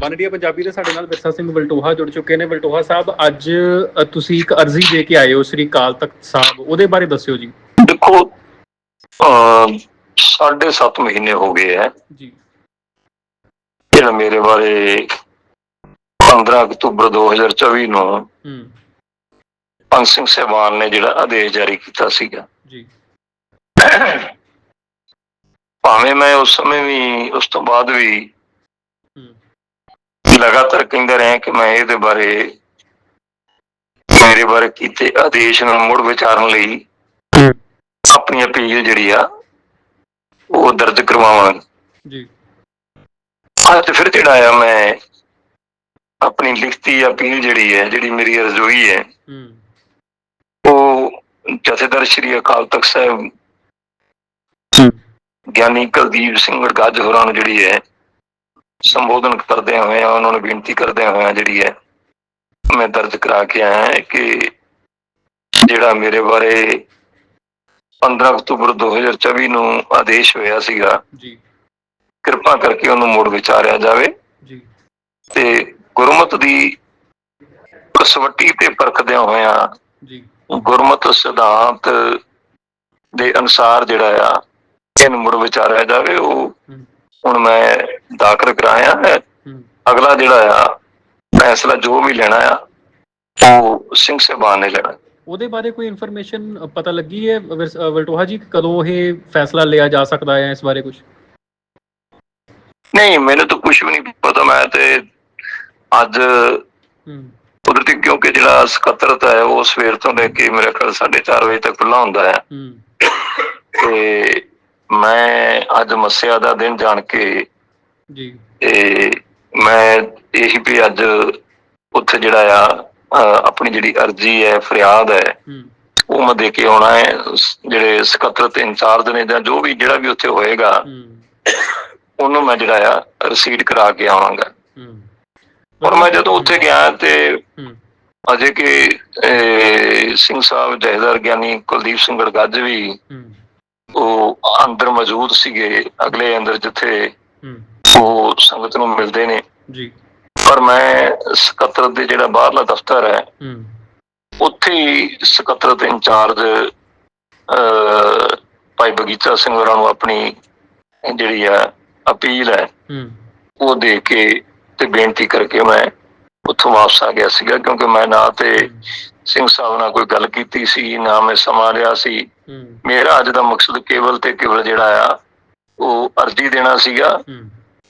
One India Punjabi ਦੇ ਸਾਡੇ ਨਾਲ ਬਿਰਸਾ ਸਿੰਘ ਵਲਟੋਹਾ ਜੁੜ ਚੁੱਕੇ ਨੇ। ਵਲਟੋਹਾ ਸਾਹਿਬ ਅੱਜ ਤੁਸੀਂ ਇੱਕ ਅਰਜ਼ੀ ਦੇ ਕੇ ਆਏ ਹੋ ਸ੍ਰੀ ਕਾਲ ਤਖਤ ਸਾਹਿਬ ਉਹਦੇ ਬਾਰੇ ਦੱਸਿਓ ਜੀ। ਦੇਖੋ ਸਾਢੇ ਸੱਤ ਮਹੀਨੇ ਹੋ ਗਏ ਹੈ। ਜੀ। ਜਿਹੜਾ ਮੇਰੇ ਬਾਰੇ 15 ਅਕਤੂਬਰ 2024 ਨੂੰ ਹੂੰ। ਪੰਜ ਸਿੰਘ ਸਹਿਬਾਨ ਨੇ ਜਿਹੜਾ ਆਦੇਸ਼ ਜਾਰੀ ਕੀਤਾ ਸੀਗਾ। ਜੀ। ਭਾਵੇਂ ਮੈਂ ਉਸ ਸਮੇਂ ਵੀ ਉਸ ਤੋਂ ਬਾਅਦ ਵੀ ਲਗਾਤਾਰ ਕਹਿੰਦਾ ਰਿਹਾ ਕਿ ਮੈਂ ਇਹਦੇ ਬਾਰੇ ਮੇਰੇ ਬਾਰੇ ਕੀਤੇ ਆਦੇਸ਼ ਨੂੰ ਮੁੜ ਵਿਚਾਰਨ ਲਈ ਆਪਣੀ ਅਪੀਲ ਜਿਹੜੀ ਆ ਉਹ ਦਰਜ ਕਰਵਾਵਾਂਗਾ। ਜੀ। ਅੱਜ ਫਿਰ ਜਿਹੜਾ ਆ ਮੈਂ ਆਪਣੀ ਲਿਖਤੀ ਅਪੀਲ ਜਿਹੜੀ ਹੈ ਜਿਹੜੀ ਮੇਰੀ ਰਜੋਈ ਹੈ ਉਹ ਜਥੇਦਾਰ ਸ਼੍ਰੀ ਅਕਾਲ ਤਖਤ ਸਾਹਿਬ ਗਿਆਨੀ ਕੁਲਦੀਪ ਸਿੰਘ ਗੱਜ ਹੋਰਾਂ ਨੂੰ ਜਿਹੜੀ ਹੈ ਸੰਬੋਧਨ ਕਰਦੇ ਹੋਏ ਉਹਨਾਂ ਨੂੰ ਬੇਨਤੀ ਕਰਦੇ ਹੋਏ ਜਿਹੜੀ ਹੈ ਮੈਂ ਦਰਜ ਕਰਾ ਕੇ ਆਇਆ ਹਾਂ ਕਿ ਜਿਹੜਾ ਮੇਰੇ ਬਾਰੇ 15 ਅਕਤੂਬਰ 2024 ਨੂੰ ਆਦੇਸ਼ ਹੋਇਆ ਸੀਗਾ ਜੀ। ਕਿਰਪਾ ਕਰਕੇ ਉਹਨੂੰ ਮੁੜ ਵਿਚਾਰਿਆ ਜਾਵੇ। ਜੀ। ਤੇ ਗੁਰਮਤ ਦੀ ਕਸਵੱਟੀ ਤੇ ਪਰਖਦਿਆਂ ਹੋਇਆਂ ਜੀ। ਗੁਰਮਤ ਸਿਧਾਂਤ ਦੇ ਅਨੁਸਾਰ ਜਿਹੜਾ ਆ ਇਹਨੂੰ ਮੁੜ ਵਿਚਾਰਿਆ ਜਾਵੇ ਉਹ ਹੁਣ ਮੈਂ ਦਾਖਲ ਕਰਾਇਆ ਹੈ। ਅਗਲਾ ਜਿਹੜਾ ਆ ਫੈਸਲਾ ਜੋ ਵੀ ਲੈਣਾ ਆ ਉਹ ਸਿੰਘ ਸਾਹਿਬਾਨ ਨੇ ਲੈਣਾ। ਉਹਦੇ ਬਾਰੇ ਕੋਈ ਇਨਫੋਰਮੇਸ਼ਨ ਪਤਾ ਲੱਗੀ ਹੈ? ਵਲਟੋਹਾ ਜੀ ਕਦੋਂ ਇਹ ਫੈਸਲਾ ਲਿਆ ਜਾ ਸਕਦਾ ਹੈ ਇਸ ਬਾਰੇ ਕੁਝ ਨਹੀਂ ਮੈਨੂੰ ਤਾਂ ਕੁਝ ਵੀ ਨਹੀਂ ਪਤਾ। ਮੈਂ ਤੇ ਅੱਜ ਕੁਦਰਤੀ ਕਿਉਂਕਿ ਜਿਹੜਾ ਸਕੱਤਰਤ ਹੈ ਉਹ ਸਵੇਰ ਤੋਂ ਲੈ ਕੇ ਮੇਰੇ ਖਿਆਲ 4:30 ਵਜੇ ਤੱਕ ਖੁੱਲਾ ਹੁੰਦਾ ਹੂੰ। ਤੇ ਮੈਂ ਅੱਜ ਮੱਸਿਆ ਦਾ ਦਿਨ ਜਾਣ ਕੇ ਜੀ। ਤੇ ਮੈਂ ਇਹੀ ਵੀ ਅੱਜ ਉੱਥੇ ਜਿਹੜਾ ਆ ਆਪਣੀ ਜਿਹੜੀ ਅਰਜ਼ੀ ਹੈ ਫਰਿਆਦ ਹੈ ਉਹ ਮੈਂ ਦੇ ਕੇ ਆਉਣਾ ਹੈ। ਜਿਹੜੇ ਸਕੱਤਰਤ ਇੰਚਾਰਜ ਨੇ ਜਾਂ ਜੋ ਵੀ ਜਿਹੜਾ ਵੀ ਉੱਥੇ ਹੋਏਗਾ ਉਹਨੂੰ ਮੈਂ ਜਿਹੜਾ ਆ ਰਸੀਦ ਕਰਾ ਕੇ ਆਵਾਂਗਾ। ਪਰ ਮੈਂ ਜਦੋਂ ਉੱਥੇ ਗਿਆ ਤੇ ਅਜੇ ਕਿ ਸਿੰਘ ਸਾਹਿਬ ਜਹਦਰ ਗਿਆਨੀ ਕੁਲਦੀਪ ਸਿੰਘ ਗੜਗੱਜ ਵੀ ਉਹ ਅੰਦਰ ਮੌਜੂਦ ਸੀਗੇ ਅਗਲੇ ਅੰਦਰ ਜਿੱਥੇ ਉਹ ਸੰਗਤ ਨੂੰ ਮਿਲਦੇ ਨੇ। ਜੀ। ਪਰ ਮੈਂ ਸਕੱਤਰ ਦੇ ਜਿਹੜਾ ਬਾਹਰਲਾ ਦਫ਼ਤਰ ਹੈ ਉੱਥੇ ਸਕੱਤਰਤ ਇੰਚਾਰਜ ਭਾਈ ਬਗੀਚਾ ਸਿੰਘ ਹੋਰਾਂ ਨੂੰ ਆਪਣੀ ਜਿਹੜੀ ਆ ਅਪੀਲ ਹੈ ਉਹ ਦੇ ਕੇ ਤੇ ਬੇਨਤੀ ਕਰਕੇ ਮੈਂ ਉੱਥੋਂ ਵਾਪਸ ਆ ਗਿਆ ਸੀਗਾ ਕਿਉਂਕਿ ਮੈਂ ਨਾ ਤੇ ਸਿੰਘ ਸਾਹਿਬ ਨਾਲ ਕੋਈ ਗੱਲ ਕੀਤੀ ਸੀ ਨਾ ਮੈਂ ਸਮਾਂ ਲਿਆ ਸੀ। ਮੇਰਾ ਅੱਜ ਦਾ ਮਕਸਦ ਕੇਵਲ ਤੇ ਕੇਵਲ ਜਿਹੜਾ ਆ ਉਹ ਅਰਜ਼ੀ ਦੇਣਾ ਸੀਗਾ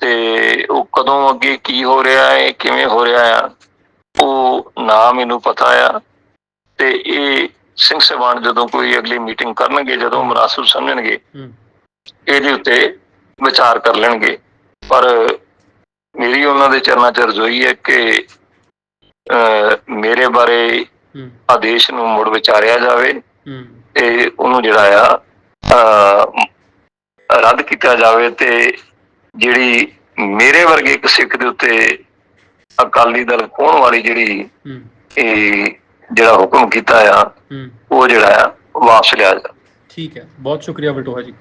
ਤੇ ਉਹ ਕਦੋਂ ਅੱਗੇ ਕੀ ਹੋ ਰਿਹਾ ਹੈ ਕਿਵੇਂ ਹੋ ਰਿਹਾ ਆ ਉਹ ਨਾ ਮੈਨੂੰ ਪਤਾ ਆ। ਤੇ ਇਹ ਸਿੰਘ ਸਾਹਿਬਾਨ ਜਦੋਂ ਕੋਈ ਅਗਲੀ ਮੀਟਿੰਗ ਕਰਨਗੇ ਜਦੋਂ ਮਰਾਸਲ ਸਮਝਣਗੇ ਇਹਦੇ ਉੱਤੇ ਵਿਚਾਰ ਕਰ ਲੈਣਗੇ। ਪਰ ਮੇਰੀ ਉਹਨਾਂ ਦੇ ਚਰਨਾਂ 'ਚ ਰਜੋਈ ਹੈ ਕਿ ਮੇਰੇ ਬਾਰੇ ਆਦੇਸ਼ ਨੂੰ ਮੁੜ ਵਿਚਾਰਿਆ ਜਾਵੇ। ਤੇ ਉਹਨੂੰ ਜਿਹੜਾ ਆ ਰੱਦ ਕੀਤਾ ਜਾਵੇ ਤੇ ਜਿਹੜੀ ਮੇਰੇ ਵਰਗੇ ਇੱਕ ਸਿੱਖ ਦੇ ਉੱਤੇ ਅਕਾਲੀ ਦਲ ਕੋਣ ਵਾਲੀ ਜਿਹੜੀ ਇਹ ਜਿਹੜਾ ਹੁਕਮ ਕੀਤਾ ਆ ਉਹ ਜਿਹੜਾ ਆ ਵਾਪਸ ਲਿਆ ਜਾ ਠੀਕ ਹੈ। ਬਹੁਤ ਸ਼ੁਕਰੀਆ ਵਲਟੋਹਾ ਜੀ।